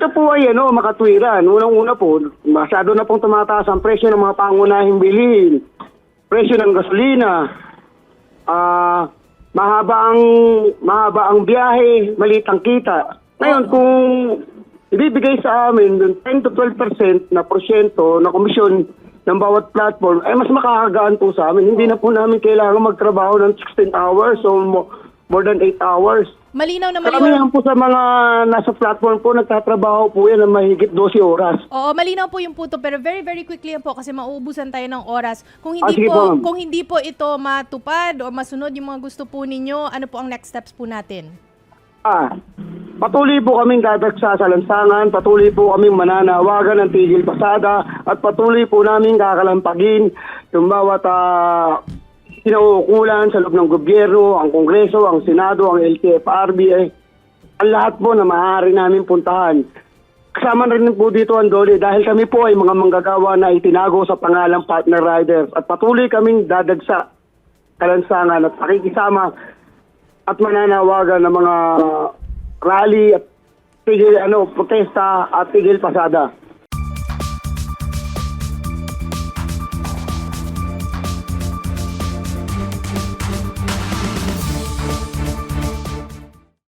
Ito po ay ano, makatwiran. Unang-una po, masyado na pong tumataas ang presyo ng mga pangunahing bilihin. Presyo ng gasolina. Ah, mahaba ang mahaba ang biyahe, maliit ang kita. Ngayon kung ibibigay sa amin yung 10 to 12% na porsyento na komisyon ng bawat platform, ay mas makakagaan po sa amin. Hindi na po namin kailangan magtrabaho ng 16 hours o mo- more than 8 hours. Malinaw na malinaw. Karamihan po sa mga nasa platform po, nagtatrabaho po yan ng mahigit 12 oras. Oo, malinaw po yung puto pero very very quickly po kasi mauubusan tayo ng oras. Kung Ah, hindi sige po, po, kung hindi po ito matupad o masunod yung mga gusto po ninyo, ano po ang next steps po natin? Ah, patuloy po kaming dadagsa sa lansangan, patuloy po kaming mananawagan ng tigil pasada at patuloy po namin kakalampagin yung bawat uh, kinauukulan sa loob ng gobyerno, ang Kongreso, ang Senado, ang LTFRB, eh, ang lahat po na maaari namin puntahan. Kasama rin po dito ang Dole dahil kami po ay mga manggagawa na itinago sa pangalang partner riders at patuloy kaming dadagsa kalansangan at pakikisama at mananawagan ng mga rally at tigil ano protesta at tigil pasada.